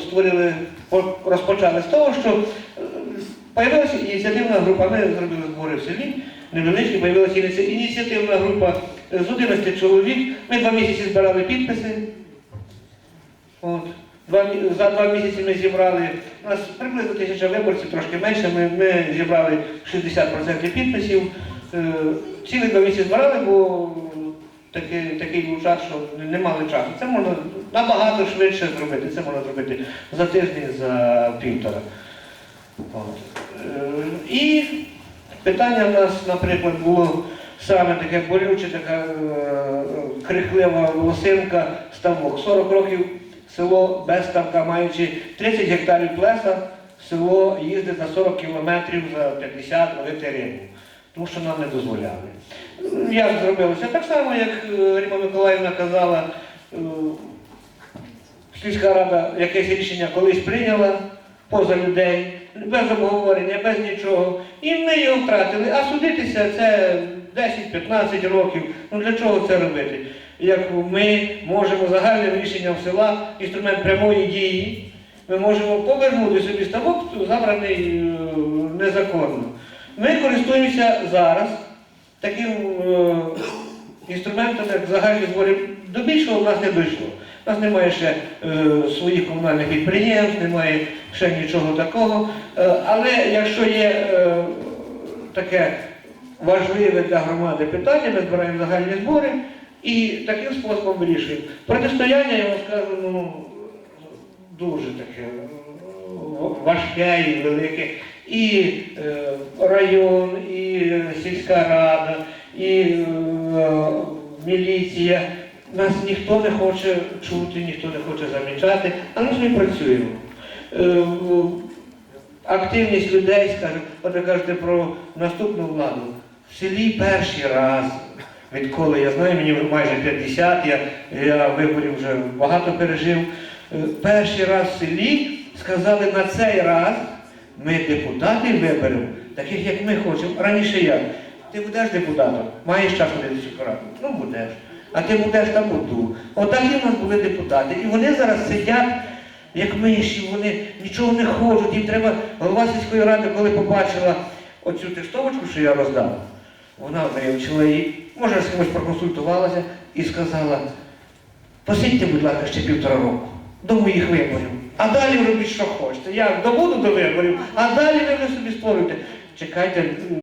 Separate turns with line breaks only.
створили, розпочали з того, що з'явилася ініціативна група. Ми зробили збори в селі, невеличкі, з'явилася ініціативна група з 11 чоловік. Ми два місяці збирали підписи. От. Два, за два місяці ми зібрали, у нас приблизно тисяча виборців, трошки менше, ми, ми зібрали 60% підписів. Е, цілі два місяці збирали, бо такий, такий був час, що не мали часу. Це можна набагато швидше зробити. Це можна зробити за тиждень, за півтора. От. Е, І питання в нас, наприклад, було саме таке болюче, така е, крихлива волосинка, ставок. 40 років село без ставка, маючи 30 гектарів плеса, село їздить на 40 кілометрів за 50 ловити рибу, тому що нам не дозволяли. Як зробилося? Так само, як е, Ріма Миколаївна казала, е, сільська рада якесь рішення колись прийняла поза людей, без обговорення, без нічого. І ми його втратили. А судитися це 10-15 років. Ну для чого це робити? Як ми можемо загальним рішенням села, інструмент прямої дії, ми можемо повернути собі ставок, забраний е, незаконно. Ми користуємося зараз таким е, інструментом, як загальні збори. До більшого в нас не дійшло. У нас немає ще е, своїх комунальних підприємств, немає ще нічого такого. Е, але якщо є е, таке важливе для громади питання, ми збираємо загальні збори і таким способом вирішуємо. Протистояння, я вам скажу, ну, дуже таке важке і велике. І е, район, і е, сільська рада, і е, міліція. Нас ніхто не хоче чути, ніхто не хоче замічати, але ж ми працюємо. Активність людей, скажімо, от ви кажете про наступну владу. В селі перший раз, відколи я знаю, мені майже 50, я, я виборів вже багато пережив. Перший раз в селі сказали на цей раз ми депутатів виберемо, таких як ми хочемо. Раніше як? Ти будеш депутатом, маєш час ходити в? Ну будеш. А ти будеш там буду. Отак і в нас були депутати. І вони зараз сидять як миші, вони нічого не хочуть, їм треба голова сільської ради, коли побачила оцю тестовочку, що я роздав, вона вивчила її, може з кимось проконсультувалася і сказала, посидьте, будь ласка, ще півтора року до моїх виборів. А далі робіть, що хочете. Я добуду до виборів, а далі ви собі створюєте. Чекайте,